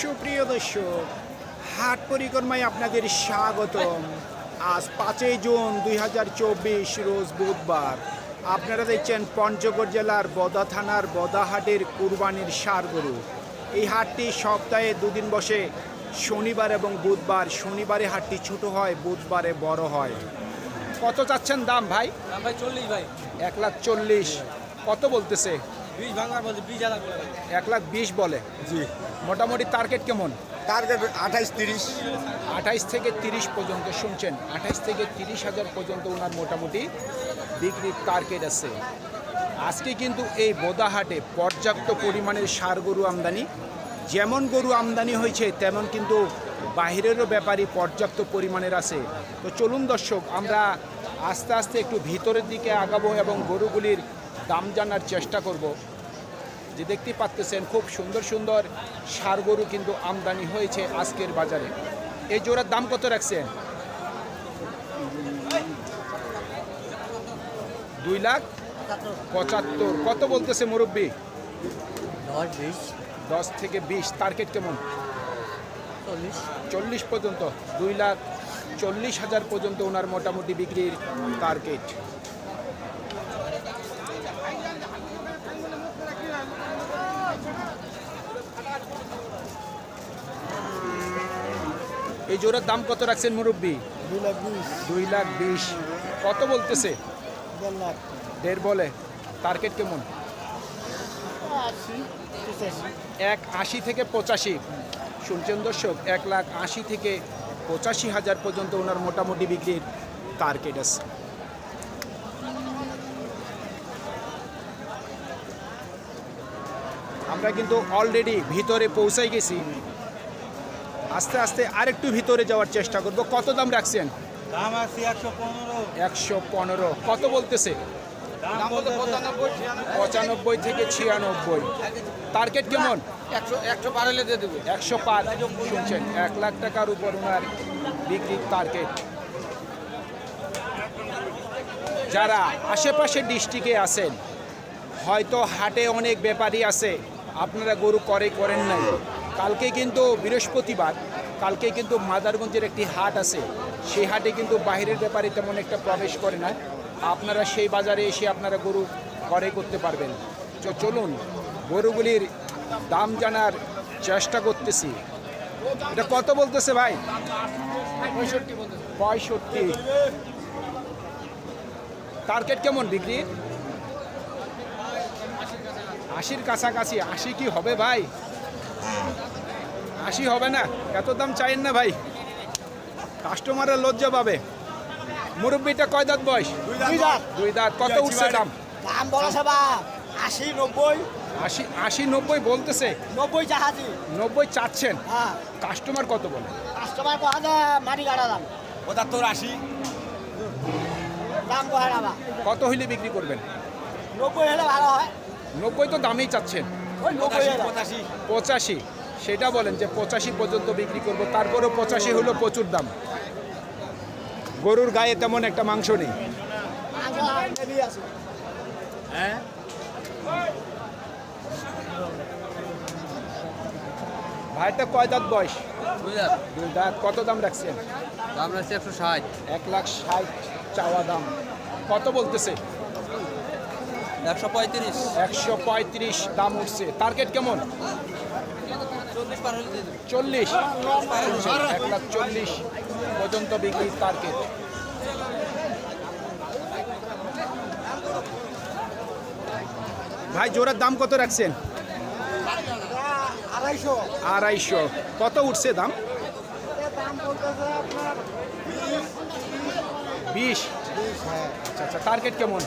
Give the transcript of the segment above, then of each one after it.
সুপ্রিয় দর্শক হাট পরিক্রমায় আপনাদের স্বাগতম। আজ পাঁচই জুন দুই হাজার চব্বিশ রোজ বুধবার। আপনারা দেখছেন পঞ্চগড় জেলার বদা থানার বদাহাটের কুরবানির সার গরু এই হাটটি সপ্তাহে দুদিন বসে শনিবার এবং বুধবার। শনিবারে হাটটি ছোট হয় বুধবারে বড় হয়। কত চাচ্ছেন দাম ভাই? দাম ভাই চল্লিশ ভাই। এক লাখ চল্লিশ। কত বলতেছে? বিশ ভাঙার বলছে বিশ হাজার করে এক লাখ বিশ বলে। জি। মোটামুটি টার্গেট কেমন? টার্গেট আঠাইশ তিরিশ। আঠাইশ থেকে তিরিশ পর্যন্ত শুনছেন? আঠাইশ থেকে তিরিশ হাজার পর্যন্ত ওনার মোটামুটি বিক্রির টার্গেট আছে। আজকে কিন্তু এই বোদাহাটে পর্যাপ্ত পরিমাণের সার গরু আমদানি। যেমন গরু আমদানি হয়েছে তেমন কিন্তু বাহিরেরও ব্যাপারই পর্যাপ্ত পরিমাণের আছে। তো চলুন দর্শক আমরা আস্তে আস্তে একটু ভিতরের দিকে আগাবো এবং গরুগুলির দাম জানার চেষ্টা করব। যে দেখতে পাচ্তেছেন খুব সুন্দর সুন্দর সার গরু কিন্তু আমদানি হয়েছে আজকের বাজারে। এই জোড়ার দাম কত রাখছেন? দুই লাখ পঁচাত্তর। কত বলতেছে মুরব্বী? দশ দশ থেকে বিশ। টার্গেট কেমন? চল্লিশ। চল্লিশ পর্যন্ত। দুই লাখ চল্লিশ হাজার পর্যন্ত ওনার মোটামুটি বিক্রির টার্গেট। এই জোড়ার দাম কত রাখছেন মুরব্বী? দুই লাখ বিশ। দুই লাখ বিশ। কত বলতেছে? দেড় বলে। টার্গেট কেমন? এক আশি থেকে পঁচাশি। শুনছেন দর্শক এক লাখ আশি থেকে পঁচাশি হাজার পর্যন্ত ওনার মোটামুটি বিক্রির টার্গেট আছে। আমরা কিন্তু অলরেডি ভিতরে পৌঁছাই গেছি। আস্তে আস্তে আরেকটু ভিতরে যাওয়ার চেষ্টা করব। কত দাম রাখছেন? দাম আছে একশো পনেরো। একশো পনেরো। কত বলতেছে? পঁচানব্বই। থেকে ছিয়ানব্বই। টার্গেট কেমন? একশো পাঁচ শুনছেন এক লাখ টাকার উপর ওনার বিক্রির টার্গেট। যারা আশেপাশে ডিস্ট্রিক্টে আছেন হয়তো হাটে অনেক ব্যাপারী আছে। আপনারা গরু করে করেন নাই। কালকে কিন্তু বৃহস্পতিবার কালকে কিন্তু মাদারগঞ্জের একটি হাট আছে। সেই হাটে কিন্তু বাইরের ব্যাপারে তেমন একটা প্রবেশ করে না। আপনারা সেই বাজারে এসে আপনারা গরু ঘরে করতে পারবেন। তো চলুন গরুগুলির দাম জানার চেষ্টা করতেছি। এটা কত বলতেছে ভাই? পঁয়ষট্টি। টার্গেট কেমন বিক্রি? আশির কাছাকাছি। আশি কি হবে ভাই? আশি হবে না এত দাম চাইেন না ভাই। কাস্টমারের লজ্জা পাবে। মুরব্বিটা কয় দাঁত বয়স? দুই দাঁত। কত উঠছে দাম? দাম বলা সবা। আশি নব্বই। আশি আশি নব্বই বলতেছে। নব্বই চাহাজি নব্বই চাচ্ছেন? হ্যাঁ। কাস্টমার কত বলে? কাস্টমার যায় মাটি কাটা দাম। পঁচাত্তর আশি। দাম কত হইলে বিক্রি করবেন? নব্বই হলে ভালো হয়। নব্বই তো দামেই চাচ্ছেন। পঁচাশি সেটা বলেন যে পঁচাশি পর্যন্ত বিক্রি করব। তারপরেও পঁচাশি হলো প্রচুর দাম। গরুর গায়ে তেমন একটা মাংস নেই। হ্যাঁ? ভাইটা কয় দাঁত বয়স? দুই দাঁত। কত দাম রাখছেন? দাম রাখছে একশো ষাট। এক লাখ ষাট চাওয়া দাম। কত বলতেছে? একশো পঁয়ত্রিশ। একশো পঁয়ত্রিশ দাম উঠছে। টার্গেট কেমন? চল্লিশ। এক লাখ চল্লিশ পর্যন্ত বিক্রির টার্গেট ভাই জোড়ার দাম কত রাখছেন? আড়াইশো। আড়াইশো। কত উঠছে দাম? বিশ। হ্যাঁ। আচ্ছা আচ্ছা টার্গেট কেমন?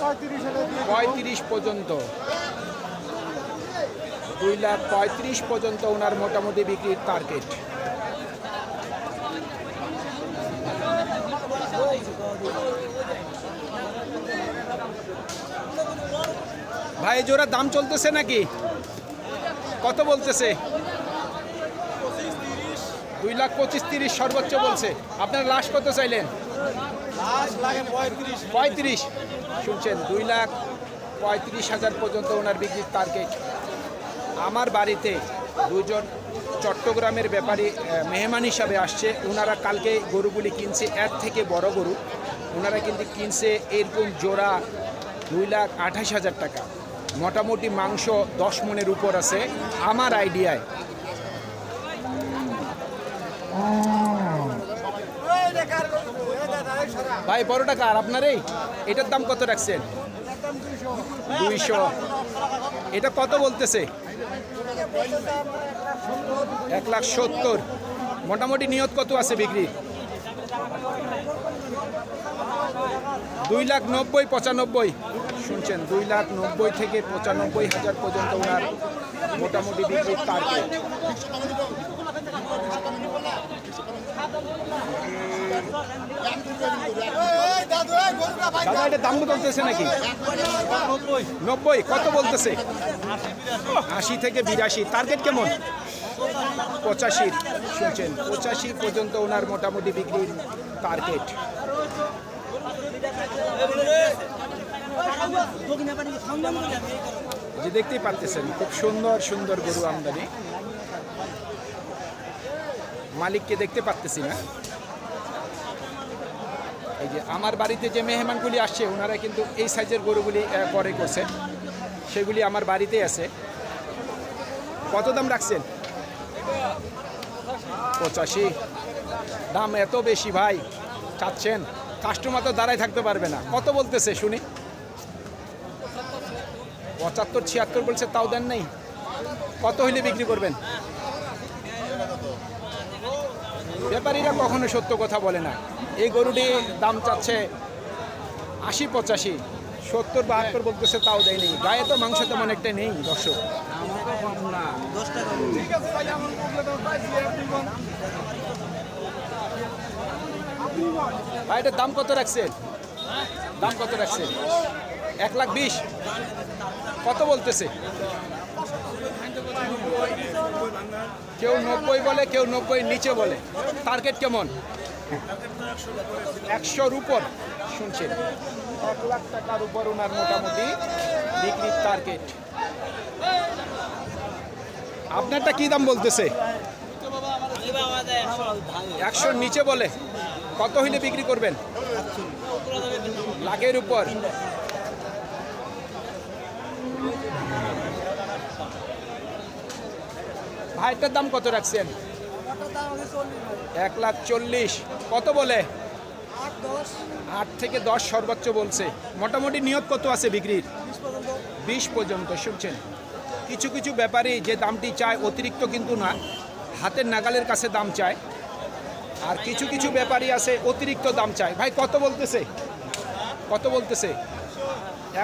পঁয়ত্রিশ পর্যন্ত। দুই লাখ পঁয়ত্রিশ পর্যন্ত ওনার মোটামুটি বিক্রির টার্গেট ভাই জোড়া দাম চলতেছে নাকি? কত বলতেছে? দুই লাখ পঁচিশ তিরিশ সর্বোচ্চ বলছে। আপনার লাস্ট কত চাইলেন? পঁয়ত্রিশ। শুনছেন, দুই লাখ পঁয়ত্রিশ হাজার পর্যন্ত ওনার বিক্রির টার্গেট আমার বাড়িতে দুজন চট্টগ্রামের ব্যাপারী মেহমান হিসাবে আসছে। ওনারা কালকে গরুগুলি কিনছে, এর থেকে বড় গরু। ওনারা কিন্তু কিনছে এরকম জোড়া দুই লাখ আঠাশ হাজার টাকা। মোটামুটি মাংস দশ মনের উপর আছে। আমার আইডিয়ায় ভাই বড় টাকা আর আপনার এই এটার দাম কত রাখছেন? দুইশো। এটা কত বলতেছে? এক লাখ সত্তর। মোটামুটি নিয়ত কত আছে বিক্রি? দুই লাখ নব্বই, পঁচানব্বই। শুনছেন, দুই লাখ নব্বই থেকে পঁচানব্বই হাজার পর্যন্ত ওনার মোটামুটি বিক্রির টার্গেট বলতেছে নাকি? নব্বই। কত বলতেছে? আশি থেকে বিরাশি। টার্গেট কেমন? পঁচাশি পর্যন্ত ওনার মোটামুটি বিক্রির টার্গেট যে দেখতেই পারতেছেন, খুব সুন্দর সুন্দর গরু আমদানি। মালিককে দেখতে পারতেছি না। এই যে আমার বাড়িতে যে মেহমানগুলি আসছে ওনারা কিন্তু এই সাইজের গরুগুলি পরে করছে। সেগুলি আমার বাড়িতেই আছে। কত দাম রাখছেন? পঁচাশি। দাম এত বেশি ভাই, চাচ্ছেন? কাস্টমার তো দাঁড়ায় থাকতে পারবে না। কত বলতেছে শুনি। পঁচাত্তর, ছিয়াত্তর বলছে, তাও দেন নাই। কত হইলে বিক্রি করবেন? ব্যাপারীরা কখনো সত্য কথা বলে না। এই গরুটি দাম চাচ্ছে আশি পঁচাশি। সত্তর বাহাত্তর বলতেছে, তাও দেয়নি। গায়ে তো মাংস তেমন একটা নেই, দর্শক। ভাই, এটার দাম কত রাখছেন দাম কত রাখছেন এক লাখ বিশ। কত বলতেছে? কেউ নব্বই বলে, কেউ নব্বই নিচে বলে। টার্গেট কেমন? একশোর উপর। শুনছেন? এক লাখ টাকার উপর ওনার মোটামুটি বিক্রির টার্গেট আপনারটা কি দাম বলতেছে? একশোর নিচে বলে। কত হইলে বিক্রি করবেন? লাখের উপর। ভাইটার দাম কত রাখছেন? এক লাখ চল্লিশ। কত বলে? আট থেকে দশ সর্বোচ্চ বলছে। মোটামুটি নিয়ত কত আছে বিক্রির? বিশ পর্যন্ত, শুনছেন? কিছু কিছু ব্যাপারী যে দামটি চায় অতিরিক্ত কিন্তু না, হাতের নাগালের কাছে দাম চায়। আর কিছু কিছু ব্যাপারী আছে অতিরিক্ত দাম চায়। ভাই, কত বলতেছে? কত বলতেছে?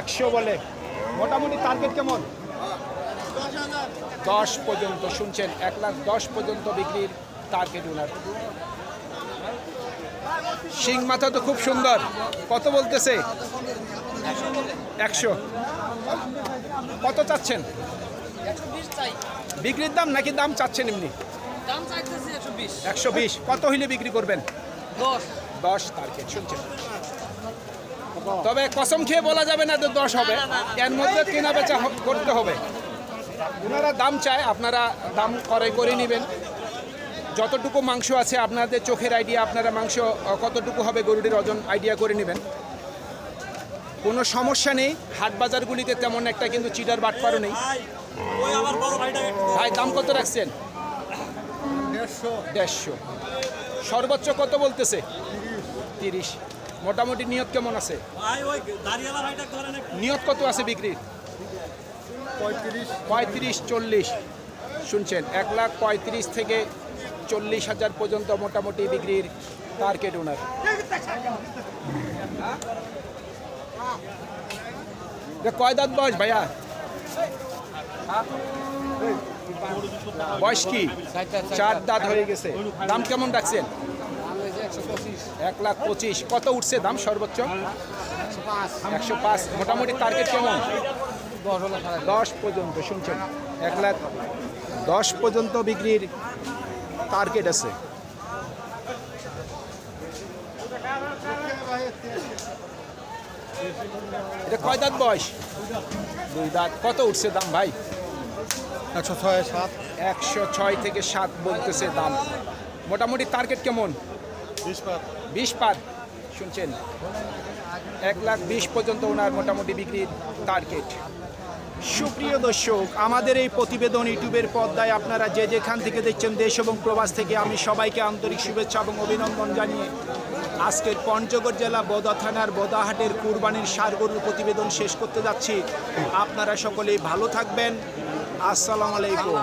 একশো বলে। মোটামুটি টার্গেট কেমন? দশ পর্যন্ত শুনছেন, এক লাখ দশ পর্যন্ত বিক্রির টার্গেট ওনার শিং মাথা তো খুব সুন্দর। কত বলতেছে? একশো। কত চাচ্ছেন? বিক্রির দাম নাকি দাম চাচ্ছেন এমনি? একশো বিশ। কত হইলে বিক্রি করবেন? দশ টার্গেট শুনছেন? তবে কসম খেয়ে বলা যাবে না যে দশ হবে। এর মধ্যে কেনা বেচা করতে হবে। ওনারা দাম চায় আপনারা দাম করে করে নেবেন। যতটুকু মাংস আছে আপনাদের চোখের আইডিয়া আপনারা মাংস কতটুকু হবে গরুটির ওজন আইডিয়া করে নেবেন। কোনো সমস্যা নেই হাট বাজারগুলিতে তেমন একটা কিন্তু চিটার বাটপারও নেই। ভাই দাম কত রাখছেন? দেড়শো। দেড়শো। সর্বোচ্চ কত বলতেছে? তিরিশ। মোটামুটি নিয়ত কেমন আছে? নিয়ত কত আছে বিক্রির? পঁয়ত্রিশ। চল্লিশ। শুনছেন, এক লাখ পঁয়ত্রিশ থেকে চল্লিশ হাজার পর্যন্ত মোটামুটি বিক্রির টার্গেট ওনার কয় দাঁত বয়স ভাইয়া? বয়স কি? চার দাঁত হয়ে গেছে। দাম কেমন রাখছেন? এক লাখ পঁচিশ। কত উঠছে দাম সর্বোচ্চ? একশো পাঁচ। মোটামুটি টার্গেট কেমন? দশ পর্যন্ত শুনছেন? এক লাখ দশ পর্যন্ত বিক্রির টার্গেট আছে। এটা কয় দাঁত বয়স? দুই দাঁত। কত উঠছে দাম ভাই? একশো ছয় সাত। একশো ছয় থেকে সাত বলতেছে দাম। মোটামুটি টার্গেট কেমন? বিশ পাত। বিশ পার শুনছেন? এক লাখ বিশ পর্যন্ত ওনার মোটামুটি বিক্রির টার্গেট সুপ্রিয় দর্শক, আমাদের এই প্রতিবেদন ইউটিউবের পর্দায় আপনারা যে যেখান থেকে দেখছেন দেশ এবং প্রবাস থেকে আমি সবাইকে আন্তরিক শুভেচ্ছা এবং অভিনন্দন জানিয়ে আজকের পঞ্চগড় জেলা বদা থানার বদাহাটের কুরবানির সারগরুর প্রতিবেদন শেষ করতে যাচ্ছি। আপনারা সকলেই ভালো থাকবেন। আসসালামু আলাইকুম।